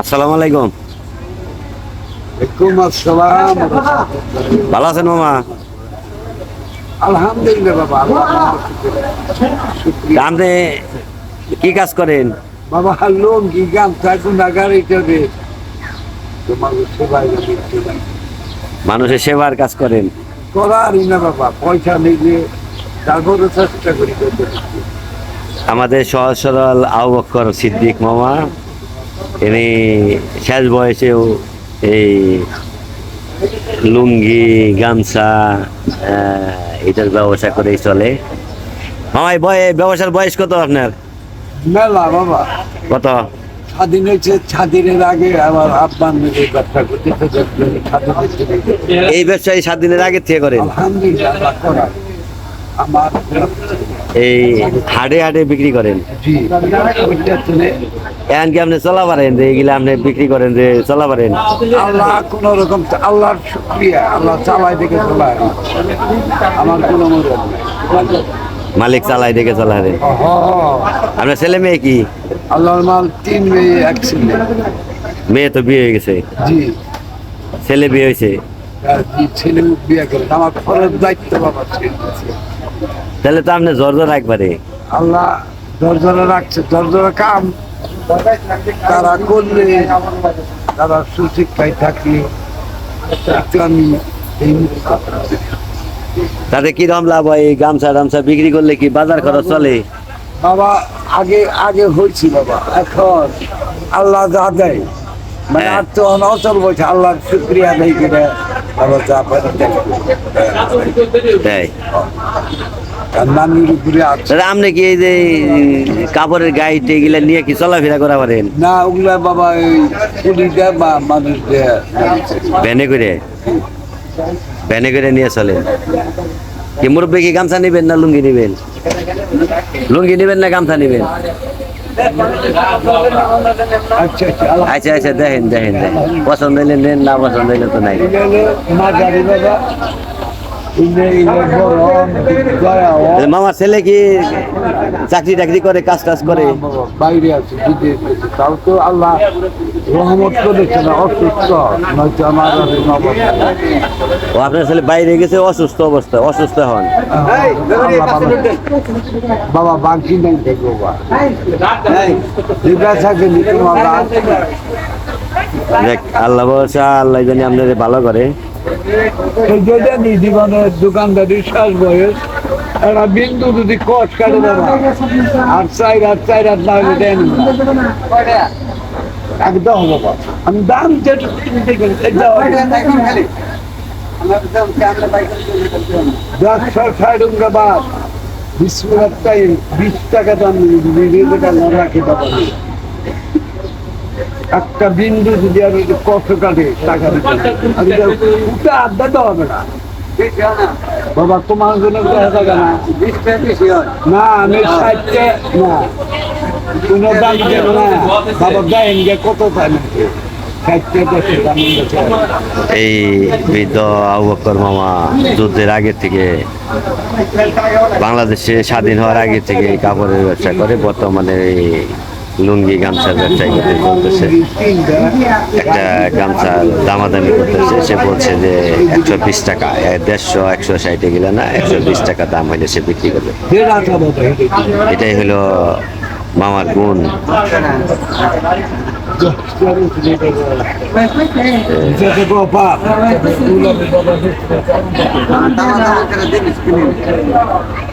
আসসালামু আলাইকুম। আসসালাম। ভালো আছেন মামা? আলহামদুলিল্লাহ বাবা আপনি কি কাজ করেন? বাবা মানুষের সেবার কাজ করেন। করারই না বাবা পয়সা নিলে তারপরে চেষ্টা করি আমাদের সহজ সরল আবু বক্কর সিদ্দিক মামা ইনি শেষ বয়সেও এই লুঙ্গি গামছা এটার ব্যবসা করেই চলে। মামা এই বয়ে ব্যবসার বয়স কত আপনার? মেলা বাবা। কত? স্বাধীন হয়েছে স্বাধীনের আগে আমার আব্বান মিলে ব্যবসা করতে স্বাধীনের ছিল এই ব্যবসায়ী সাত দিনের আগে থেকে করেন? আলহামদুলিল্লাহ আমার এই হাটে হাটে বিক্রি করেন। এখন কি আপনি চলা পারেন যে এগুলা আপনি বিক্রি করেন যে চলা পারেন? আল্লাহ কোন রকম আল্লাহর শুক্রিয়া। আল্লাহ চালাই দেখে চালায় আমার কোনো মালিক চালাই দেখে চলা হারে। আপনার ছেলে মেয়ে কি? আল্লাহর মাল তিন মেয়ে এক ছেলে। মেয়ে তো বিয়ে হয়ে গেছে। জি। ছেলে বিয়ে হয়েছে। ছেলে বিয়ে করে আমার ফরজ দায়িত্ব বাবা দিয়েছে। তাহলে তো আপনি জর্জর একবারে আল্লাহ দরজরা রাখছে দরজরা কাম। তারা করলে তারা সুশিক্ষায় থাকলে একটু আমি তাতে কি রকম লাভ হয়? গামছা টামছা বিক্রি করলে কি বাজার খরচ চলে? বাবা আগে আগে হয়েছি বাবা এখন আল্লাহ যা দেয়। মানে হ্যাঁ। আর তো অচল বলছে আল্লাহর শুক্রিয়া নেই করে বাবা যা পারে। তাই। আপনি কি এই যে কাপড়ের গাইড এগুলা নিয়ে কি চলাফেরা করা পারেন না ওগুলা বাবা ওই বা মানুষ ভ্যানে করে? ভ্যানে করে নিয়ে চলেন কি মুরব্বী কি গামছা নেবেন না লুঙ্গি নেবেন? লুঙ্গি নেবেন না গামছা নেবেন? আচ্ছা আচ্ছা আচ্ছা আচ্ছা দেখেন দেখেন দেখেন। পছন্দ হইলে নেন না পছন্দ হইলে তো নাই। মামার ছেলে কি চাকরি টাকরি করে কাজ টাজ করে? বাইরে আছে তাও তো আল্লাহ রহমত করেছে না অসুস্থ। নয়তো আমার ও আপনার ছেলে বাইরে গেছে অসুস্থ অবস্থা অসুস্থ হন। বাবা বাকি নেই দেখব আল্লাহ আল্লাহ জানি আপনাদের ভালো করে। সেই জীবনের দোকানদারি শেষ বয়স, একটা বিন্দু যদি কষ কাটে দেবা, আর চাই রাত চাই রাত না হলে দেন একদম বাবা আমি দাম হবে। বিশ টাকা দাম একটা বিন্দু যদি আমি কষ্ট কাটে টাকা হবে। উঠে আড্ডা তো হবে না বাবা, তোমার জন্য না, আমি ষাটটা না কোনো দাম দেব না বাবা, দেন গে কত দাম। এই বৃদ্ধ আবু মামা যুদ্ধের আগে থেকে, বাংলাদেশে স্বাধীন হওয়ার আগে থেকে কাপড়ের ব্যবসা করে, বর্তমানে লুঙ্গি গামছার ব্যবসায়ী করতে চলতেছে একটা গামছা দামাদামি করতেছে। সে বলছে যে একশো বিশ টাকা দেড়শো, একশো ষাট গেলে না, একশো বিশ টাকা দাম হইলে সে বিক্রি করবে। এটাই হলো মামার গুণ।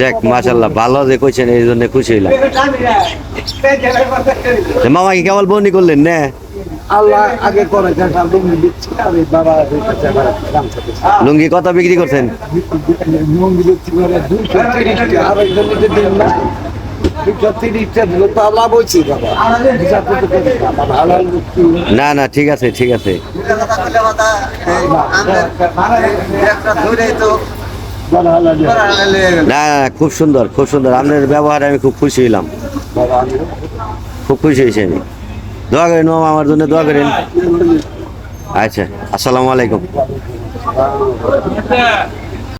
যাক মাশাল্লাহ ভালো যে কইছেন এই জন্য খুশি হইলাম। মামা কি কেবল বনি করলেন না। আল্লাহ আগে করে লুঙ্গি বাবা কত বিক্রি করছেন? লুঙ্গি করে না না। ঠিক আছে ঠিক আছে। না, খুব সুন্দর খুব সুন্দর। আপনার ব্যবহারে আমি খুব খুশি হইলাম। খুব খুশি হয়েছি আমি। দোয়া করেন মামা আমার জন্য দোয়া করেন। আচ্ছা আসসালামু আলাইকুম।